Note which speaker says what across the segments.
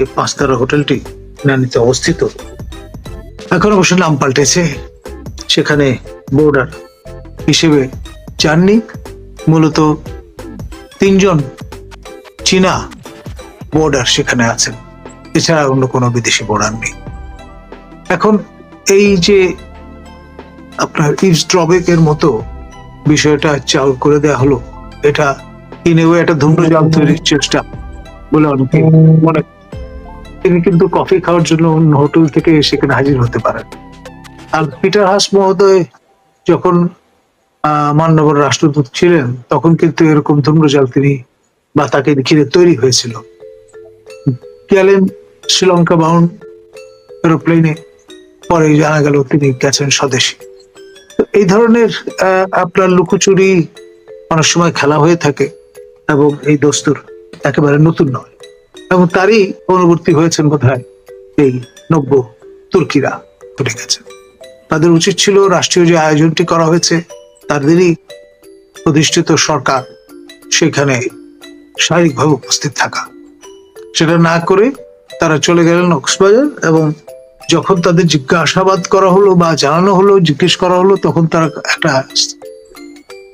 Speaker 1: যে পাঁচতারা হোটেলটি নানিতে অবস্থিত, এখন অবশ্য নাম পাল্টেছে। সেখানে বোর্ডার হিসেবে চাননি। মূলত তিনজন চীনা বোর্ডার সেখানে আছেন। এছাড়া অন্য কোনো বিদেশি বোর্ডার নেই। এখন এই যে আপনার ইভস ড্রবেকের মতো বিষয়টা চাল করে দেয়া হলো, এটা ইনেও একটা ধূম্রজাল তৈরির চেষ্টা বলে অনেকে মনে। তিনি কিন্তু কফি খাওয়ার জন্য অন্য হোটেল থেকে সেখানে হাজির হতে পারেন। আর পিটার হাস মহোদয় যখন মান্যবর রাষ্ট্রদূত ছিলেন, তখন কিন্তু এরকম ধূম্রজাল তিনি বা তাকে ঘিরে তৈরি হয়েছিল। গেলেন শ্রীলঙ্কা বাউন্ড এরোপ্লেনে, পরে জানা গেল তিনি গেছেন স্বদেশী। এই ধরনের আপনার লুকোচুরি অনেক সময় খেলা হয়ে থাকে এবং এই দস্তুর একেবারে নতুন নয়। এবং তারই অনুবর্তী হয়েছেন বোধ এই নব্য তুর্কিরা। ঘটে গেছে। তাদের উচিত ছিল রাষ্ট্রীয় যে আয়োজনটি করা হয়েছে তাদেরই প্রতিষ্ঠিত সরকার সেখানে শারীরিকভাবে উপস্থিত থাকা। সেটা না করে তারা চলে গেলেন কক্সবাজার এবং যখন তাদের জিজ্ঞাসাবাদ করা হলো বা জানানো হলো জিজ্ঞেস করা হলো তখন তারা একটা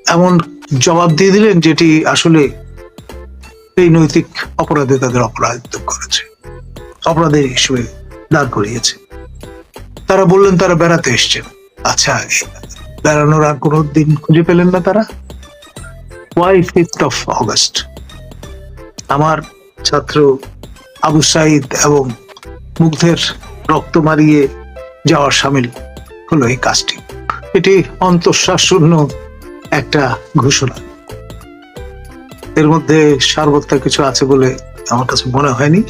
Speaker 1: এমন জবাব দিয়ে দিলেন যেটি আসলে এই নৈতিক অপরাধে তাদের অপরাধিত করেছে। অপরাধের হিসেবে দাঁড় করিয়েছে। তারা বললেন, তারা বেড়াতে এসছেন আচ্ছা বেড়ানোর আর কোনো দিন খুঁজে পেলেন না তারা? ওয়াই ফিফথ অফ অগস্ট আমার ছাত্র আবু সাইদ এবং মুগ্ধের রক্ত মারিয়ে যাওয়ার সামিল হলো এই কাজটি। এটি অন্তঃশ্বাস শূন্য একটা ঘোষণা। এর মধ্যে সারবত্তা কিছু আছে বলে আমার কাছে মনে হয়নি।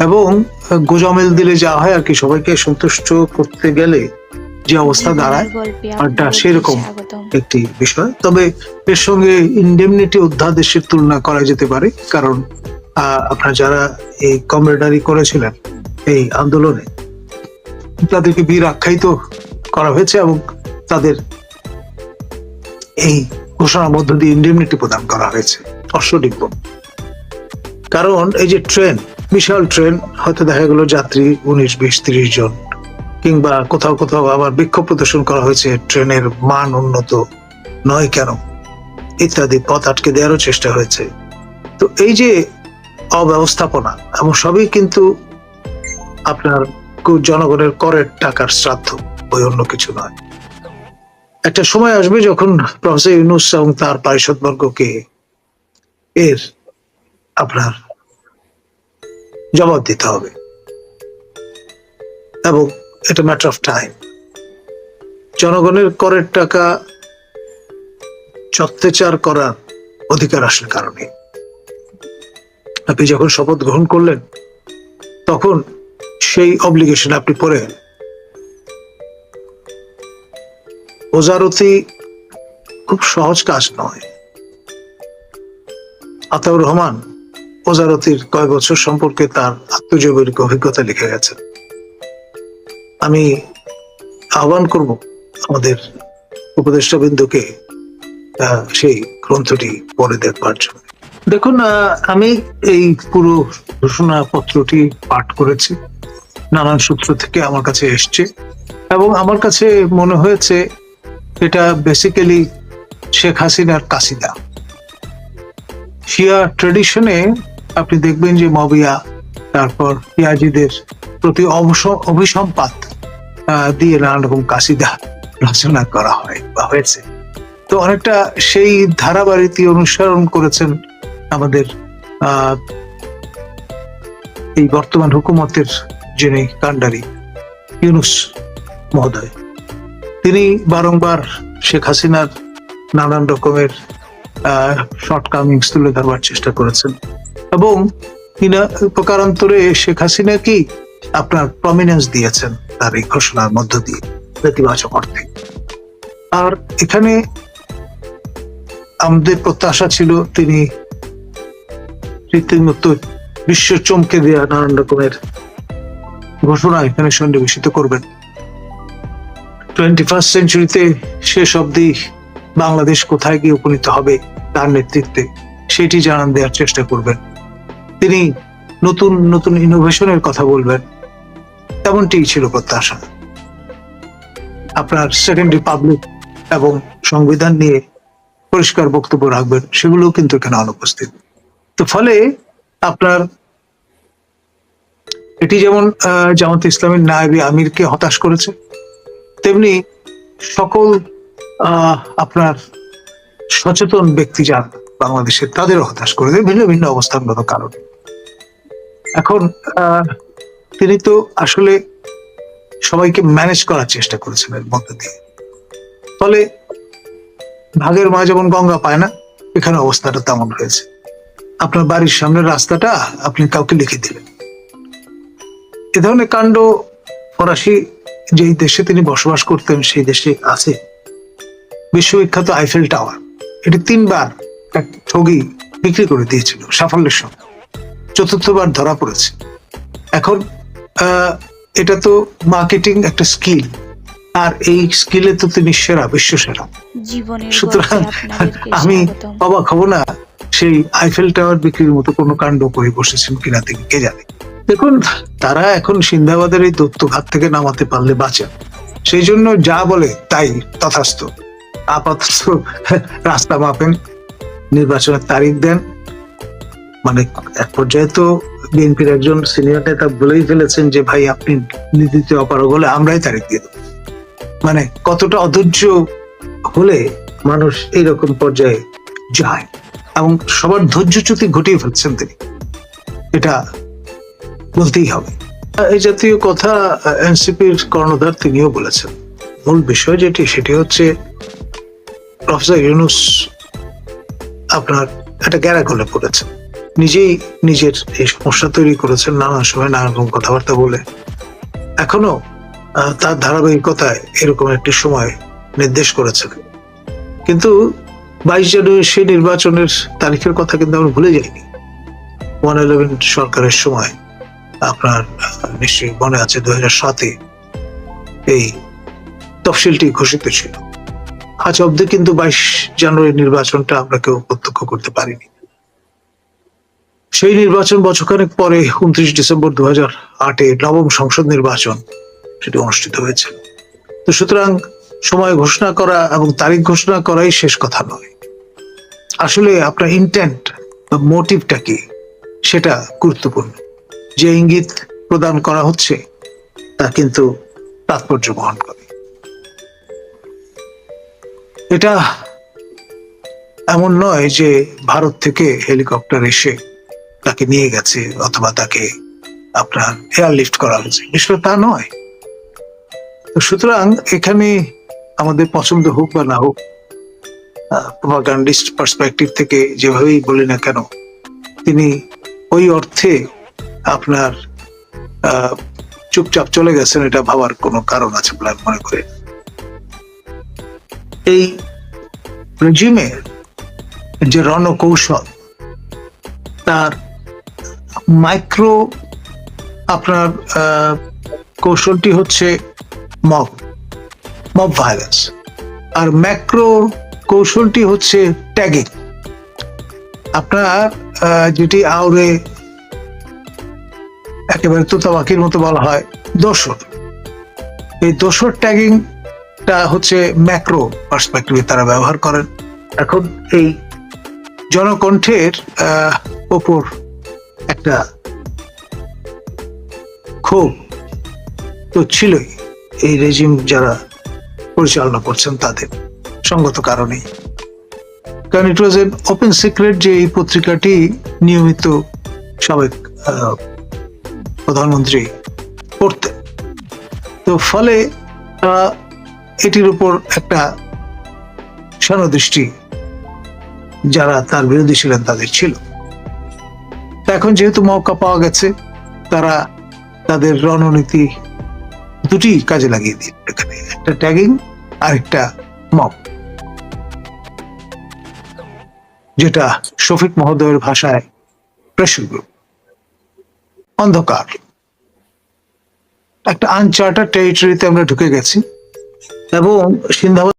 Speaker 1: এবং গোজামিল দিলে যা হয় আর কি সবাইকে সন্তুষ্ট করতে গেলে যে অবস্থা দাঁড়ায় আড্ডা সেরকম একটি বিষয়। তবে এর সঙ্গে ইন্ডেমনিটি অধ্যাদেশের তুলনা করা যেতে পারে কারণ আহ, আপনার যারা এই কমরেডারি করেছিলেন এই আন্দোলনে তাদেরকে বীর আখ্যায়িত করা হয়েছে এবং তাদের এই ঘোষণার মধ্য দিয়ে ইন্ডেমনিটি প্রদান করা হয়েছে অশ্বডিম্ব কারণ এই যে ট্রেন, বিশাল ট্রেন, হয়তো দেখা গেল যাত্রী উনিশ, বিশ, তিরিশ জন, কিংবা কোথাও কোথাও আবার বিক্ষোভ প্রদর্শন করা হয়েছে, ট্রেনের মান উন্নত নয় কেন? ইত্যাদি পথ আটকে দেওয়ারও চেষ্টা হয়েছে। তো এই যে অব্যবস্থাপনা, এবং সবই কিন্তু আপনার জনগণের করের টাকার শ্রাদ্ধ, ওই অন্য কিছু নয়। একটা সময় আসবে যখন প্রফেসর ইউনুস এবং তার পারিষদবর্গকে এর আপনার জবাব দিতে হবে। এবং এটা ম্যাটার অফ টাইম জনগণের করের টাকা চত্বেচার করার অধিকার আসার কারণে আপনি যখন শপথ গ্রহণ করলেন, তখন সেই অব্লিগেশন আপনি পড়ে ওজারতি খুব সহজ কাজ নয়। আতাউর রহমান ওজারতির কয়েক বছর সম্পর্কে তার আত্মজৈবিক অভিজ্ঞতা লিখে গেছেন। আমি আহ্বান করব আমাদের উপদেষ্টা বিন্দুকে সেই গ্রন্থটি পড়ে দেখবার জন্য। দেখুন আমি এই পুরো ঘোষণা পত্রটি পাঠ করেছি, নানান সূত্র থেকে আমার কাছে এসছে এবং আমার কাছে মনে হয়েছে এটা বেসিক্যালি শেখ হাসিনার কাসিদা। শিয়া ট্রেডিশনে আপনি দেখবেন যে মবিয়া, তারপর পিয়াজিদের প্রতি অভিসম্পাত দিয়ে নানা রকম কাসিদা রচনা করা হয় বা হয়েছে। তো অনেকটা সেই ধারাবাড়িতি অনুসরণ করেছেন আমাদের এই বর্তমান হুকুমতের যিনি কান্ডারি ইউনুস মহোদয়। তিনি বারংবার শেখ হাসিনার নানান রকমের শর্টকামিংস তুলে ধরবার চেষ্টা করেছেন। এবং প্রকারান্তরে শেখ হাসিনা কি আপনার প্রমিনেন্স দিয়েছেন তার এই ঘোষণার মধ্য দিয়ে, নেতিবাচক অর্থে। আর এখানে আমাদের প্রত্যাশা ছিল তিনি রীতিমতো বিশ্ব চমকে দেওয়া নানান রকমের ঘোষণা এখানে সন্নিবেশিত করবেন। টোয়েন্টি ফার্স্ট সেঞ্চুরিতে শেষ অবধি বাংলাদেশ কোথায় গিয়ে উপনীত হবে তার নেতৃত্বে, সেটি জানান দেওয়ার চেষ্টা করবেন। তিনি নতুন নতুন ইনোভেশনের কথা বলবেন। তেমনটি ছিল প্রত্যাশা। আপনার সেকেন্ড রিপাবলিক এবং সংবিধান নিয়ে পরিষ্কার বক্তব্য রাখবেন, সেগুলোও কিন্তু এখানে অনুপস্থিত। তো ফলে আপনার এটি যেমন জামাত ইসলামের নায়েবি আমিরকে হতাশ করেছে তেমনি সকল আপনার সচেতন ব্যক্তি যান বাংলাদেশে, তাদেরও হতাশ করে দেয়, ভিন্ন ভিন্ন অবস্থানগত কারণে। এখন তিনি তো আসলে সবাইকে ম্যানেজ করার চেষ্টা করেছেন এর মধ্যে দিয়ে। ফলে ভাগের মা যেমন গঙ্গা পায় না, এখানে অবস্থাটা তেমন হয়েছে। আপনার বাড়ির সামনের রাস্তাটা আপনি কাউকে লিখে দিলেন। এ ধরনের কাণ্ড ফরাসি যেই দেশে তিনি বসবাস করতেন সেই দেশে আছে বিশ্ববিখ্যাত আইফেল টাওয়ার এটি তিনবার এক ঠগি বিক্রি করে দিয়েছিল সাফল্যের সঙ্গে। চতুর্থবার ধরা পড়েছে। এখন আহ, এটা তো মার্কেটিং একটা স্কিল আর এই স্কিলে তো তিনি সেরা বিশ্ব সেরা সুতরাং আমি অবাক হব না সেই আইফেল টাওয়ার বিক্রির মতো কোনো কাণ্ড করে বসেছেন কিনা তিনি কে জানে? দেখুন, তারা এখন সিন্দাবাদের এই দত্তঘাত থেকে নামাতে পারলে বাঁচেন সেই জন্য যা বলে তাই তথাস্থ। আপাতত রাস্তা মাপেন, নির্বাচনের তারিখ দেন। মানে এক পর্যায়ে তো বিএনপির একজন সিনিয়র নেতা বলেই ফেলেছেন যে, ভাই, আপনি নীতিতে অপারগ হলে আমরাই তারিখ দিয়ে দেবো। মানে কতটা অধৈর্য হলে মানুষ এইরকম পর্যায়ে যায় এবং সবার ধৈর্যচ্যুতি ঘটিয়ে ফেলছেন তিনি। এটা বলতেই হবে। এই জাতীয় কথা এনসিপির কর্ণধার তিনিও বলেছেন। মূল বিষয় যেটি, সেটি হচ্ছে, প্রফেসর ইউনুস আপনার একটা গ্যারাগলে পড়েছেন। নিজেই নিজের এই সমস্যা তৈরি করেছেন নানান সময় নানা রকম কথাবার্তা বলে। এখনও তার ধারাবাহিকতায় এরকম একটি সময় নির্দেশ করেছেন। কিন্তু বাইশ জানুয়ারি সেই নির্বাচনের তারিখের কথা কিন্তু আমরা ভুলে যাইনি। ওয়ান ইলেভেন সরকারের সময় আপনার নিশ্চয়ই মনে আছে দু সাতে এই তফসিলটি ঘোষিত ছিল। আজ অব্দি কিন্তু বাইশ জানুয়ারি নির্বাচনটা আমরা কেউ প্রত্যক্ষ করতে পারিনি। সেই নির্বাচন বছরখানেক পরে উনত্রিশ ডিসেম্বর দু হাজার আটে নবম সংসদ নির্বাচন সেটি অনুষ্ঠিত হয়েছে। তো সুতরাং সময় ঘোষণা করা এবং তারিখ ঘোষণা করাই শেষ কথা নয়। আসলে আপনার ইন্টেন্ট বা মোটিভটা কি সেটা গুরুত্বপূর্ণ। যে ইঙ্গিত প্রদান করা হচ্ছে, তা কিন্তু তাৎপর্য বহন করে। এটা এমন নয় যে ভারত থেকে হেলিকপ্টার এসে তাকে নিয়ে গেছে অথবা তাকে আপনার এয়ারলিফট করা হয়েছে। বিষয়টা তা নয়। তো সুতরাং এখানে আমাদের পছন্দ হোক বা না হোক প্রপাগান্ডিস্ট পার্সপেক্টিভ থেকে যেভাবেই বলি না কেন, তিনি ওই অর্থে আপনার চুপচাপ চলে গেছেন, এটা ভাবার কোনো কারণ আছে বলে মনে করি। এই রেজিমের যে রণকৌশল, তার মাইক্রো আপনার কৌশলটি হচ্ছে মব মব ভায়োলেন্স আর ম্যাক্রো কৌশলটি হচ্ছে ট্যাগিং আপনার যেটি আউরে একেবারে তোতাবাকির মতো বলা হয়, দোসর। এই দোসর ট্যাগিংটা হচ্ছে ম্যাক্রো পার্সপেক্টিভে তারা ব্যবহার করেন। এখন এই জনকণ্ঠের ওপর একটা ক্ষোভ তো ছিলই এই রেজিম যারা পরিচালনা করছেন তাদের সঙ্গত কারণে কারণ it was an open secret যে এই পত্রিকাটি নিয়মিত সাবেক প্রধানমন্ত্রী পড়তেন তো ফলে আহ, এটির উপর একটা দৃষ্টি যারা তার বিরোধী ছিলেন তাদের ছিল। এখন যেহেতু মৌকা পাওয়া গেছে তারা তাদের রণনীতি দুটি কাজে লাগিয়ে দিন এখানে একটা ট্যাগিং আর একটা মপ। যেটা শফিক মহোদয়ের ভাষায় প্রেশার গ্রুপ অন্ধকার। একটা আনচার্টার টেরিটরিতে আমরা ঢুকে গেছি এবং সিন্ধাবাদ